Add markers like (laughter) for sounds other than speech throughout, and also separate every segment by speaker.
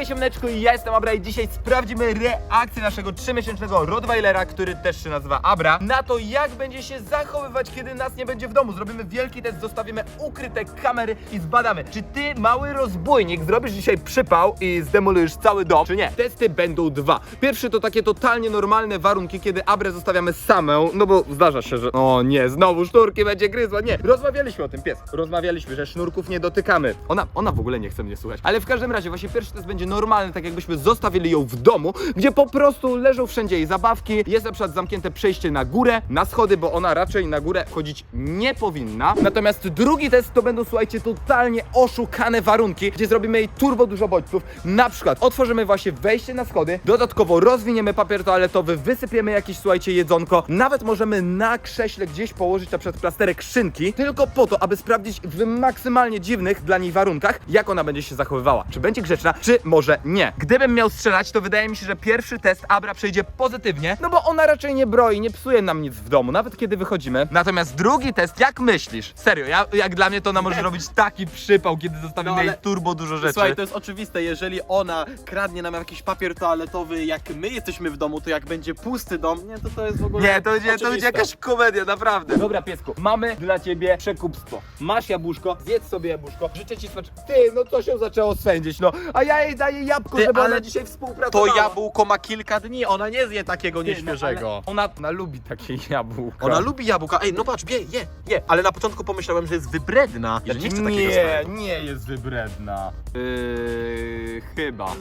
Speaker 1: Hej siemneczku, ja jestem Abra i dzisiaj sprawdzimy reakcję naszego 3-miesięcznego Rottweilera, który też się nazywa Abra, na to jak będzie się zachowywać, kiedy nas nie będzie w domu. Zrobimy wielki test, zostawimy ukryte kamery i zbadamy, czy ty, mały rozbójnik, zrobisz dzisiaj przypał i zdemolujesz cały dom, czy nie. Testy będą dwa. Pierwszy to takie totalnie normalne warunki, kiedy Abrę zostawiamy samą, no bo zdarza się, że o nie, znowu sznurki będzie gryzła, nie. Rozmawialiśmy o tym, pies, rozmawialiśmy, że sznurków nie dotykamy. Ona, ona w ogóle nie chce mnie słuchać. Ale w każdym razie właśnie pierwszy test będzie normalny, tak jakbyśmy zostawili ją w domu, gdzie po prostu leżą wszędzie jej zabawki. Jest na przykład zamknięte przejście na górę, na schody, bo ona raczej na górę chodzić nie powinna. Natomiast drugi test to będą, słuchajcie, totalnie oszukane warunki, gdzie zrobimy jej turbo dużo bodźców. Na przykład otworzymy właśnie wejście na schody, dodatkowo rozwiniemy papier toaletowy, wysypiemy jakieś, słuchajcie, jedzonko. Nawet możemy na krześle gdzieś położyć na przykład plasterek szynki, tylko po to, aby sprawdzić w maksymalnie dziwnych dla niej warunkach, jak ona będzie się zachowywała. Czy będzie grzeczna, czy może nie. Gdybym miał strzelać, to wydaje mi się, że pierwszy test Abra przejdzie pozytywnie, no bo ona raczej nie broi, nie psuje nam nic w domu, nawet kiedy wychodzimy. Natomiast drugi test, jak myślisz? Serio, ja, jak dla mnie to ona może robić taki przypał, kiedy zostawimy
Speaker 2: No, ale-
Speaker 1: jej turbo dużo rzeczy.
Speaker 2: Słuchaj, to jest oczywiste, jeżeli ona kradnie nam jakiś papier toaletowy, jak my jesteśmy w domu, to jak będzie pusty dom, nie, to to jest w ogóle
Speaker 1: Nie, to będzie, to będzie
Speaker 2: oczywiste.
Speaker 1: jakaś komedia, naprawdę. Dobra, piesku, mamy dla ciebie przekupstwo. Masz jabłuszko, zjedz sobie jabłuszko. Życzę ci smacz... Ty, no to się zaczęło swędzić, no. A ja jej daję jabłko,
Speaker 2: Ty,
Speaker 1: żeby
Speaker 2: ale
Speaker 1: ona dzisiaj
Speaker 2: To
Speaker 1: współpracowała.
Speaker 2: jabłko ma kilka dni, ona nie zje takiego
Speaker 1: Ty, no,
Speaker 2: nieświeżego.
Speaker 1: ale ona, ona lubi takie jabłko.
Speaker 2: Ona lubi jabłka. Ej, no patrz, bie, je, je. Ale na początku pomyślałem, że jest wybredna. Że nie chce takiego
Speaker 1: nie, nie jest wybredna. Yy, chyba.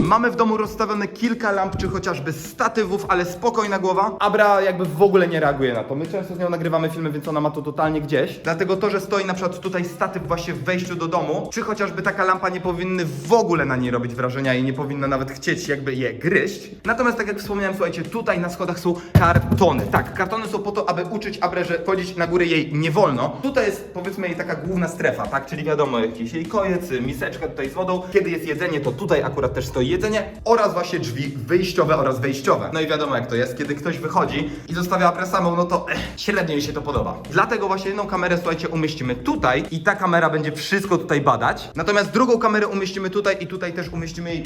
Speaker 1: Mamy w domu rozstawione kilka lamp, czy chociażby statywów, ale spokojna głowa. Abra jakby w ogóle nie reaguje na to. My często z nią nagrywamy filmy, więc ona ma to totalnie gdzieś. Dlatego to, że stoi na przykład tutaj statyw właśnie w wejściu do domu, czy chociażby taka lampa nie powinny w ogóle na niej robić wrażenia i nie powinna nawet chcieć jakby je gryźć. Natomiast tak jak wspomniałem, słuchajcie, tutaj na schodach są kartony. Tak, kartony są po to, aby uczyć Abrę, że chodzić na górę jej nie wolno. Tutaj jest powiedzmy jej taka główna strefa, tak? Czyli wiadomo, jakiś jej kojec, miseczka tutaj z wodą. Kiedy jest jedzenie, to tutaj akurat też stoi jedzenie oraz właśnie drzwi wyjściowe oraz wejściowe. No i wiadomo jak to jest, kiedy ktoś wychodzi i zostawia Abrę samą, no to eh, średnio jej się to podoba. Dlatego właśnie jedną kamerę, słuchajcie, umieścimy tutaj i ta kamera będzie wszystko tutaj badać. Natomiast drugą kamerę umieścimy tutaj i tutaj też umieścimy jej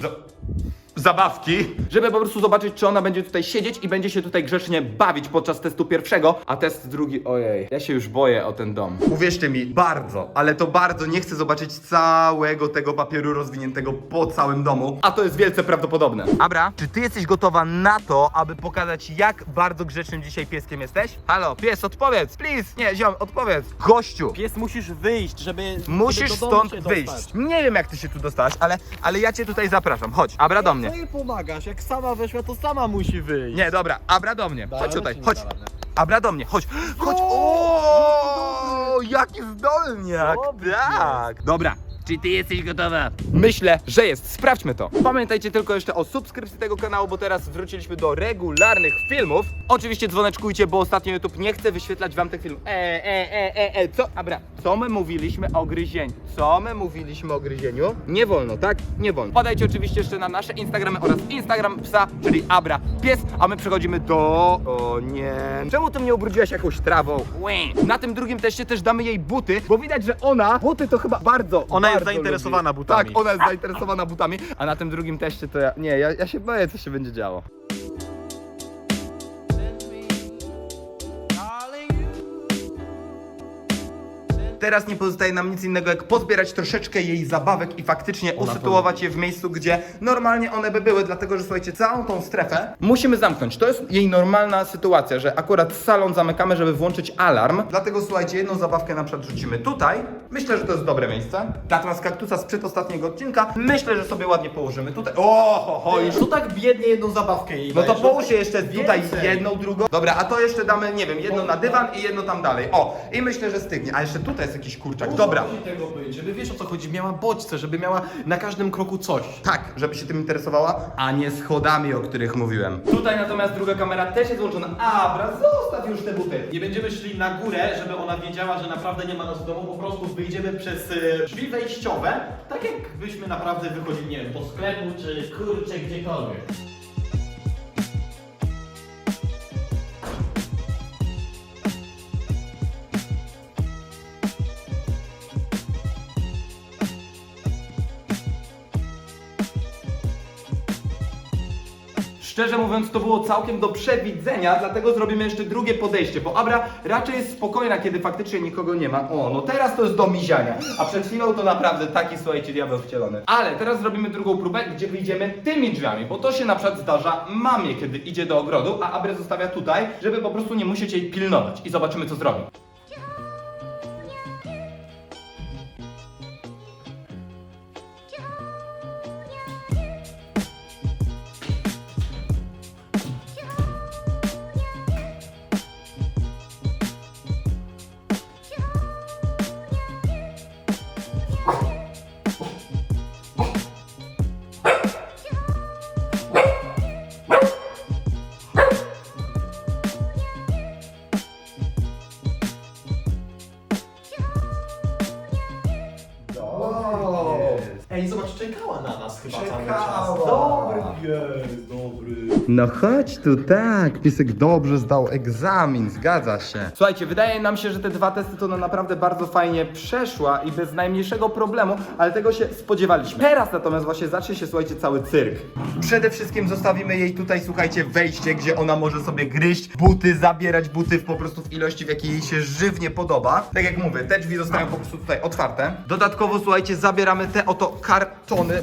Speaker 1: zabawki, żeby po prostu zobaczyć, czy ona będzie tutaj siedzieć i będzie się tutaj grzecznie bawić podczas testu pierwszego, a test drugi, ojej, ja się już boję o ten dom. Uwierzcie mi, bardzo, ale to bardzo nie chcę zobaczyć całego tego papieru rozwiniętego po całym domu, a to jest wielce prawdopodobne. Abra, czy ty jesteś gotowa na to, aby pokazać, jak bardzo grzecznym dzisiaj pieskiem jesteś? Halo, pies, odpowiedz, please, nie, ziom, odpowiedz. Gościu,
Speaker 2: Pies musisz wyjść, żeby
Speaker 1: musisz
Speaker 2: żeby do domu
Speaker 1: stąd
Speaker 2: się
Speaker 1: wyjść.
Speaker 2: dostać.
Speaker 1: Nie wiem, jak ty się tu dostałaś, ale, ale ja cię tutaj zapraszam, chodź, Abra do mnie.
Speaker 2: Co jej pomagasz? Jak sama weszła, to sama musi wyjść.
Speaker 1: Nie, dobra, Abra do mnie. Chodź tutaj, chodź. Abra do mnie, chodź. Chodź. O, jaki zdolniak.
Speaker 2: Dobry
Speaker 1: Tak. Dobra. Czy ty jesteś gotowa? Myślę, że jest. Sprawdźmy to. Pamiętajcie tylko jeszcze o subskrypcji tego kanału, bo teraz wróciliśmy do regularnych filmów. Oczywiście dzwoneczkujcie, bo ostatnio YouTube nie chce wyświetlać wam tych filmów. E, e, e, e, e, co? Abra, co my mówiliśmy o gryzieniu? Co my mówiliśmy o gryzieniu? Nie wolno, tak? Nie wolno. Podajcie oczywiście jeszcze na nasze Instagramy oraz Instagram psa, czyli Abra pies, a my przechodzimy do... O nie. Czemu ty mnie ubrudziłaś jakąś trawą? Łe. Na tym drugim teście też damy jej buty, bo widać, że ona buty to chyba bardzo,
Speaker 2: Ona jest
Speaker 1: bardzo
Speaker 2: zainteresowana butami.
Speaker 1: Tak, ona jest zainteresowana butami, a na tym drugim teście to ja... Nie, ja, ja się boję, co się będzie działo. Teraz nie pozostaje nam nic innego, jak pozbierać troszeczkę jej zabawek i faktycznie usytuować je w miejscu, gdzie normalnie one by były, dlatego że słuchajcie, całą tą strefę musimy zamknąć. To jest jej normalna sytuacja, że akurat salon zamykamy, żeby włączyć alarm. Dlatego słuchajcie, jedną zabawkę na przykład rzucimy tutaj. Myślę, że to jest dobre miejsce. Natomiast kaktusa z przedostatniego odcinka myślę, że sobie ładnie położymy tutaj. O, ho, ho, już
Speaker 2: To tak biednie jedną zabawkę jej
Speaker 1: no to
Speaker 2: dajesz.
Speaker 1: połóż je jeszcze tutaj
Speaker 2: Więcej.
Speaker 1: jedną, drugą. Dobra, a to jeszcze damy, nie wiem, jedną na dywan i jedno tam dalej. O, i myślę, że stygnie. A jeszcze tutaj, jest jakiś kurczak. Dobra.
Speaker 2: Musi tego być, żeby wiesz o co chodzi, miała bodźce, żeby miała na każdym kroku coś.
Speaker 1: Tak, żeby się tym interesowała, a nie schodami, o których mówiłem. Tutaj natomiast druga kamera też jest włączona. Abra, zostaw już te buty.
Speaker 2: Nie będziemy szli na górę, żeby ona wiedziała, że naprawdę nie ma nas w domu, po prostu wyjdziemy przez e, drzwi wejściowe, tak jakbyśmy naprawdę wychodzili, nie wiem, do sklepu czy kurczę gdziekolwiek.
Speaker 1: Szczerze mówiąc, to było całkiem do przewidzenia, dlatego zrobimy jeszcze drugie podejście, bo Abra raczej jest spokojna, kiedy faktycznie nikogo nie ma. O, no teraz to jest do miziania, a przed chwilą to naprawdę taki, słuchajcie, diabeł wcielony. Ale teraz zrobimy drugą próbę, gdzie wyjdziemy tymi drzwiami, bo to się na przykład zdarza mamie, kiedy idzie do ogrodu, a Abrę zostawia tutaj, żeby po prostu nie musieć jej pilnować i zobaczymy, co zrobi.
Speaker 2: Czekała na nas chyba
Speaker 1: No chodź tu, tak. Pisek dobrze zdał egzamin, zgadza się. Słuchajcie, wydaje nam się, że te dwa testy to ona naprawdę bardzo fajnie przeszła i bez najmniejszego problemu, ale tego się spodziewaliśmy. Teraz natomiast właśnie zacznie się, słuchajcie, cały cyrk. Przede wszystkim zostawimy jej tutaj, słuchajcie, wejście, gdzie ona może sobie gryźć buty, zabierać buty w po prostu w ilości, w jakiej jej się żywnie podoba. Tak jak mówię, te drzwi zostają po prostu tutaj otwarte. Dodatkowo, słuchajcie, zabieramy te oto kartony.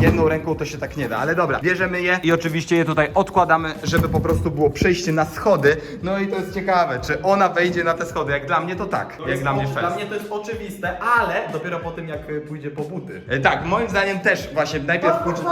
Speaker 1: Jedną ręką to się tak nie da, ale dobra, bierzemy je i oczywiście je tutaj odkładamy, żeby po prostu było przejście na schody. No i to jest ciekawe, czy ona wejdzie na te schody. Jak dla mnie to tak, jak dla mnie fest.
Speaker 2: Dla mnie to jest oczywiste, ale dopiero po tym jak y, pójdzie po buty.
Speaker 1: E, Tak, moim zdaniem też właśnie najpierw pójdzie...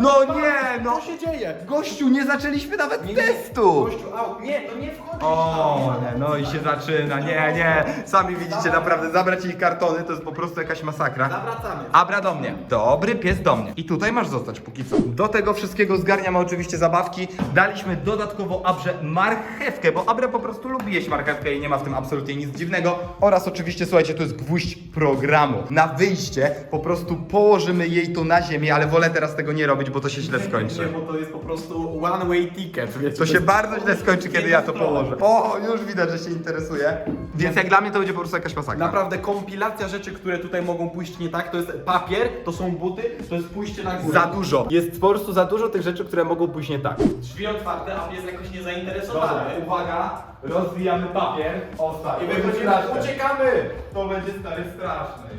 Speaker 1: No nie, no!
Speaker 2: Co się dzieje?
Speaker 1: Gościu, nie zaczęliśmy nawet testu!
Speaker 2: Gościu, au, nie, to nie wchodzi.
Speaker 1: O, nie, no i się zaczyna, nie, nie. Sami widzicie, naprawdę, zabrać jej kartony to jest po prostu jakaś masakra.
Speaker 2: Zawracamy.
Speaker 1: Abra do mnie. Dobry pies do mnie. I tutaj masz zostać póki co. Do tego wszystkiego zgarniamy oczywiście zabawki. Daliśmy dodatkowo Abrze marchewkę, bo Abra po prostu lubi jeść marchewkę i nie ma w tym absolutnie nic dziwnego. Oraz oczywiście, słuchajcie, to jest gwóźdź programu. Na wyjście po prostu położymy jej to na ziemię, ale wolę teraz tego nie robić, bo to się źle
Speaker 2: Nie,
Speaker 1: skończy.
Speaker 2: bo to jest po prostu one way ticket, wiecie.
Speaker 1: To się bardzo źle skończy, kiedy ja to położę. O, już widać, że się interesuje. Więc jak dla mnie to będzie po prostu jakaś masakra.
Speaker 2: Naprawdę kompilacja rzeczy, które tutaj mogą pójść nie tak, to jest papier, to są buty, to jest pójście na górę.
Speaker 1: Za dużo. Jest po prostu za dużo tych rzeczy, które mogą pójść nie tak.
Speaker 2: Drzwi otwarte, a pies jakoś niezainteresowany.
Speaker 1: uwaga, rozwijamy papier. O, stary,
Speaker 2: I wychodzimy, uciekamy!
Speaker 1: To będzie stary straszny.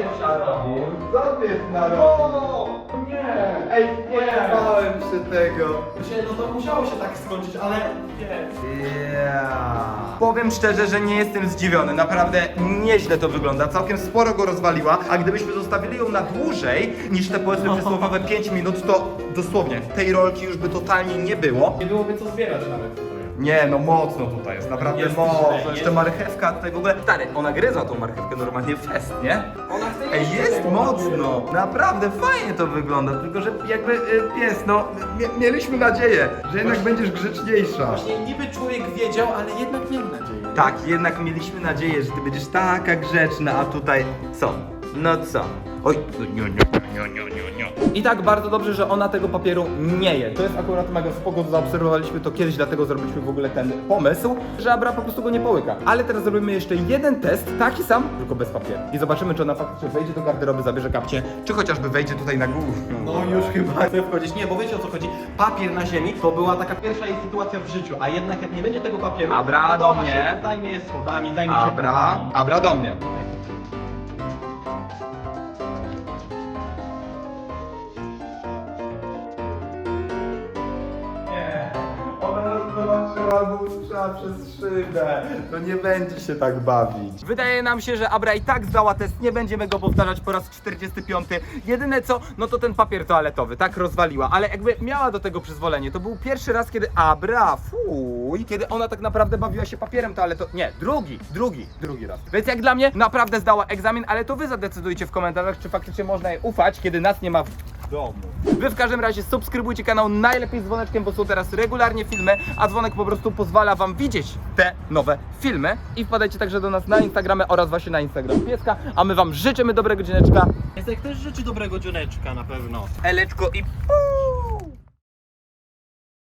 Speaker 1: Co pies narobił? Co pies narobił? Nie! Ej, nie! Bałem się tego.
Speaker 2: Myślę, no to musiało się tak skończyć, ale nie.
Speaker 1: Yeah. Powiem szczerze, że nie jestem zdziwiony. Naprawdę nieźle to wygląda. Całkiem sporo go rozwaliła, a gdybyśmy zostawili ją na dłużej niż te powiedzmy (laughs) przysłowiowe 5 minut, to dosłownie tej rolki już by totalnie nie było.
Speaker 2: Nie byłoby co zbierać nawet.
Speaker 1: Nie, no mocno tutaj jest, naprawdę
Speaker 2: Jest
Speaker 1: mocno.
Speaker 2: źle,
Speaker 1: Jeszcze
Speaker 2: jest
Speaker 1: marchewka tutaj w ogóle. Stary, ona gryza tą marchewkę normalnie fest, nie?
Speaker 2: Ona chce
Speaker 1: Ej,
Speaker 2: jeść
Speaker 1: jest
Speaker 2: tego
Speaker 1: mocno! Naprawdę fajnie to wygląda, tylko że jakby y, pies, no mie- mieliśmy nadzieję, że jednak będziesz grzeczniejsza.
Speaker 2: Właśnie niby człowiek wiedział, ale jednak miał nadzieję.
Speaker 1: Tak, jednak mieliśmy nadzieję, że ty będziesz taka grzeczna, a tutaj co? No co? Oj, nie, nie, nie, nie, nie, nie. I tak bardzo dobrze, że ona tego papieru nie je. To jest akurat mega spoko, zaobserwowaliśmy to kiedyś, dlatego zrobiliśmy w ogóle ten pomysł, że Abra po prostu go nie połyka. Ale teraz zrobimy jeszcze jeden test, taki sam, tylko bez papieru. I zobaczymy, czy ona faktycznie wejdzie do garderoby, zabierze kapcie, czy chociażby wejdzie tutaj na górę.
Speaker 2: No już chyba chce wchodzić. Nie, bo wiecie o co chodzi? Papier na ziemi to była taka pierwsza jej sytuacja w życiu, a jednak jak nie będzie tego papieru,
Speaker 1: Abra,
Speaker 2: to
Speaker 1: do
Speaker 2: właśnie
Speaker 1: mnie.
Speaker 2: Zajmie je schodami, zajmie się
Speaker 1: Abra. Abra do mnie. Usłyszała przez szybę. To nie będzie się tak bawić. Wydaje nam się, że Abra i tak zdała test, nie będziemy go powtarzać po raz 45. Jedyne co, no to ten papier toaletowy, tak rozwaliła, ale jakby miała do tego przyzwolenie. To był pierwszy raz, kiedy Abra, fuj, kiedy ona tak naprawdę bawiła się papierem toaletowym. Nie, drugi, drugi, drugi raz. Więc jak dla mnie, naprawdę zdała egzamin, ale to wy zadecydujcie w komentarzach, czy faktycznie można jej ufać, kiedy nas nie ma w domu. Wy w każdym razie subskrybujcie kanał najlepiej z dzwoneczkiem, bo są teraz regularnie filmy, a dzwonek po prostu pozwala wam widzieć te nowe filmy. I wpadajcie także do nas na Instagramy oraz właśnie na Instagram Pieska, a my wam życzymy dobrego dzieneczka.
Speaker 2: Jak też życzy dobrego dzioneczka na pewno.
Speaker 1: Eleczko i pu!